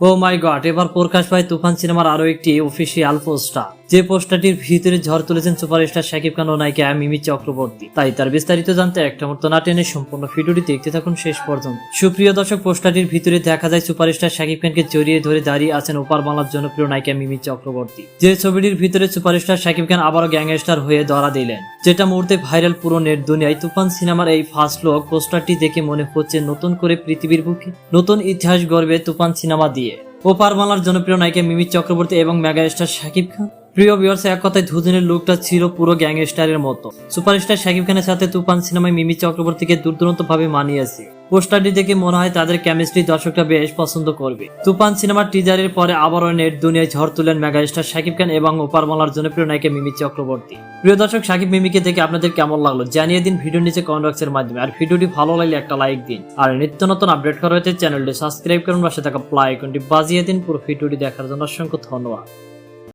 ও মাই god এবার প্রকাশ পায় তুফান সিনেমার আরও একটি অফিসিয়াল পোস্টার যে পোস্টারটির ভিতরে ঝড় তুলেছেন সুপারস্টার শাকিব খান ও নায়িকা মিমি চক্রবর্তী। তাই তার বিস্তারিত জানতে একটা মুহূর্ত না টেনে সম্পূর্ণ ভিডিওটি দেখতে থাকুন শেষ পর্যন্ত। সুপ্রিয় দর্শক, পোস্টারটির ভিতরে দেখা যায় সুপারস্টার শাকিব খানকে জড়িয়ে ধরে দাঁড়িয়ে আছেন ওপার বাংলার জনপ্রিয় নায়িকা মিমি চক্রবর্তী। যে ছবিটির ভিতরে সুপারস্টার শাকিব খান আবারও গ্যাংস্টার হয়ে ধরা দিলেন। যেটা মুহূর্তে ভাইরাল পুরো নেট দুনিয়ায় তুফান সিনেমার এই ফার্স্ট লুক পোস্টারটি দেখে মনে হচ্ছে নতুন করে পৃথিবীর বুকে, নতুন ইতিহাস গড়বে তুফান সিনেমা দিয়ে। ওপার বাংলার জনপ্রিয় নায়িকা মিমি চক্রবর্তী এবং মেগাস্টার শাকিব খান প্রিয় ভিউয়ার্স এক কথায় দুজনের লুকটা ছিল পুরো গ্যাংস্টারের মতো। সুপারস্টার শাকিব খানের সাথে তুফান সিনেমায় মিমি চক্রবর্তীকে দুর্দান্ত ভাবে মানিয়েছে। পোস্টারটি দেখে মনে হয় তাদের কেমিস্ট্রি দর্শকরা বেশ পছন্দ করবে। তুফান সিনেমার টিজারের পরে আবারও নেট দুনিয়ায় ঝড় তুলেন মেগাস্টার শাকিব খান এবং ওপার বাংলার জনপ্রিয় নায়িকা মিমি চক্রবর্তী। প্রিয় দর্শক, শাকিব মিমিকে দেখে আপনাদের কেমন লাগল? জানিয়ে দিন ভিডিও নিচে কমেন্ট বক্সের মাধ্যমে। আর ভিডিওটি ভালো লাগলে একটা লাইক দিন। আর নিত্য নতুন আপডেট করা হয়েছে চ্যানেলটি সাবস্ক্রাইব করুন, পাশে থাকা প্লাই আইকনটি বাজিয়ে দিন। পুরো ভিডিওটি দেখার জন্য অসংখ্য ধন্যবাদ।